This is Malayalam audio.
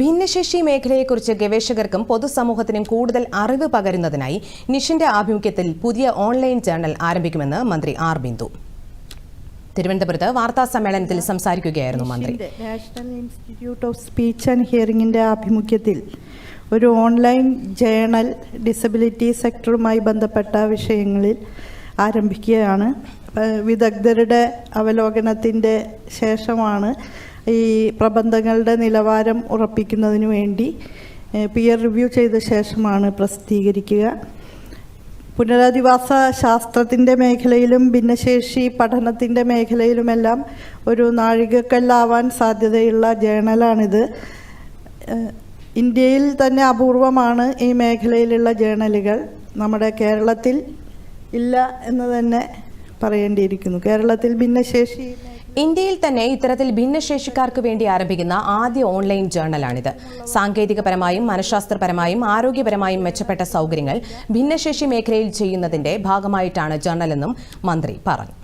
ഭിന്നശേഷി മേഖലയെക്കുറിച്ച് ഗവേഷകർക്കും പൊതുസമൂഹത്തിനും കൂടുതൽ അറിവ് പകരുന്നതിനായി നിഷിന്റെ ആഭിമുഖ്യത്തിൽ പുതിയ ഓൺലൈൻ ജേർണൽ ആരംഭിക്കുമെന്ന് മന്ത്രി ആർ ബിന്ദു. തിരുവനന്തപുരത്ത് വാർത്താ സമ്മേളനത്തിൽ സംസാരിക്കുകയായിരുന്നു മന്ത്രി. National institute of speech and ഹിയറിംഗിന്റെ ആഭിമുഖ്യത്തിൽ ഒരു ഓൺലൈൻ ജേണൽ ഡിസബിലിറ്റി സെക്ടറുമായി ബന്ധപ്പെട്ട വിഷയങ്ങളിൽ ആരംഭിക്കുകയാണ്. വിദഗ്ധരുടെ അവലോകനത്തിന്റെ ശേഷമാണ് ഈ പ്രബന്ധങ്ങളുടെ നിലവാരം ഉറപ്പിക്കുന്നതിന് വേണ്ടി പിയർ റിവ്യൂ ചെയ്ത ശേഷമാണ് പ്രസിദ്ധീകരിക്കുക. പുനരധിവാസ ശാസ്ത്രത്തിന്റെ മേഖലയിലും ഭിന്നശേഷി പഠനത്തിന്റെ മേഖലയിലുമെല്ലാം ഒരു നാഴികക്കല്ലാവാൻ സാധ്യതയുള്ള ജേണലാണിത്. ഇന്ത്യയിൽ തന്നെ അപൂർവമാണ് ഈ മേഖലയിലുള്ള ജേണലുകൾ. നമ്മുടെ കേരളത്തിൽ ഇല്ല എന്ന് തന്നെ പറയേണ്ടിയിരിക്കുന്നു. കേരളത്തിൽ ഭിന്നശേഷി ഇന്ത്യയിൽ തന്നെ ഇത്തരത്തിൽ ഭിന്നശേഷിക്കാർക്ക് വേണ്ടി ആരംഭിക്കുന്ന ആദ്യ ഓൺലൈൻ ജേർണലാണിത് സാങ്കേതികപരമായും മനഃശാസ്ത്രപരമായും ആരോഗ്യപരമായും മെച്ചപ്പെട്ട സൗകര്യങ്ങൾ ഭിന്നശേഷി മേഖലയിൽ ചെയ്യുന്നതിന്റെ ഭാഗമായിട്ടാണ് ജേർണലെന്നും മന്ത്രി പറഞ്ഞു.